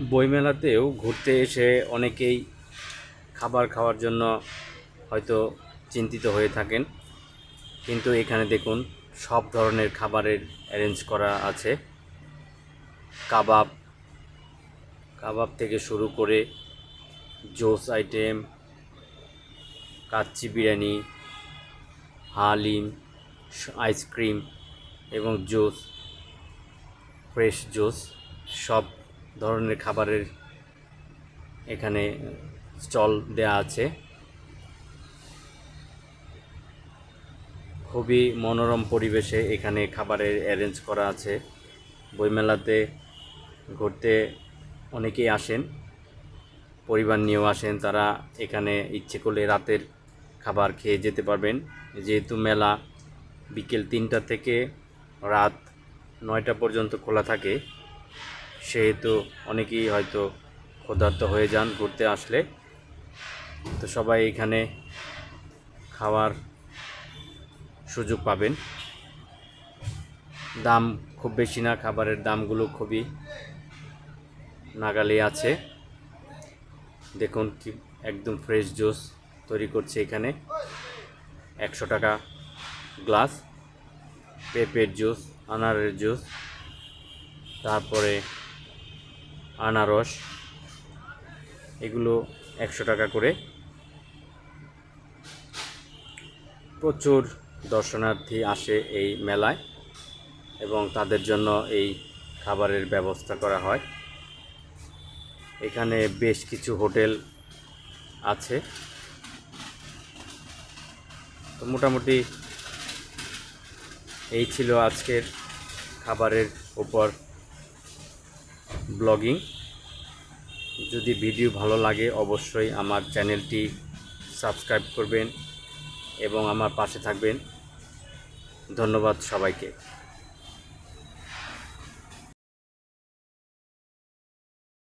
বইমেলাতেও ঘুরতে এসে অনেকেই খাবার খাওয়ার জন্য হয়তো চিন্তিত হয়ে থাকেন। কিন্তু এখানে দেখুন, সব ধরনের খাবারের অ্যারেঞ্জ করা আছে। কাবাব কাবাব থেকে শুরু করে জোস item kacchi biryani, haleem ice cream এবং জুস ফ্রেশ জুস সব ধরনের খাবারের এখানে স্টল দেয়া আছে। খুবই মনোরম পরিবেশে এখানে খাবারের অ্যারেঞ্জ করা আছে। বইমেলাতে ঘুরতে অনেকেই আসেন, পরিবার নিয়েও আসেন, তারা এখানে ইচ্ছে করলে রাতের খাবার খেয়ে যেতে পারবেন। যেহেতু মেলা বিকেল তিনটা থেকে রাত নয়টা পর্যন্ত খোলা থাকে সেহেতু অনেকেই হয়তো ক্ষুধার্ত হয়ে যান ঘুরতে আসলে। তো সবাই এখানে খাওয়ার সুযোগ পাবেন। দাম খুব বেশি না, খাবারের দামগুলো খুবই নাগালে আছে। দেখুন কি একদম ফ্রেশ জুস তৈরি করছে এখানে। একশো টাকা গ্লাস পেঁপের জুস আনারের জুস তারপরে আনারস, এগুলো একশো টাকা করে। প্রচুর দর্শনার্থী আসে এই মেলায় এবং তাদের জন্য এই খাবারের ব্যবস্থা করা হয়। এখানে বেশ কিছু হোটেল আছে। তো মোটামুটি এই ছিল আজকের খাবারের উপর ব্লগিং। যদি ভিডিও ভালো লাগে, অবশ্যই আমার চ্যানেলটি সাবস্ক্রাইব করবেন এবং আমার পাশে থাকবেন। ধন্যবাদ সবাইকে।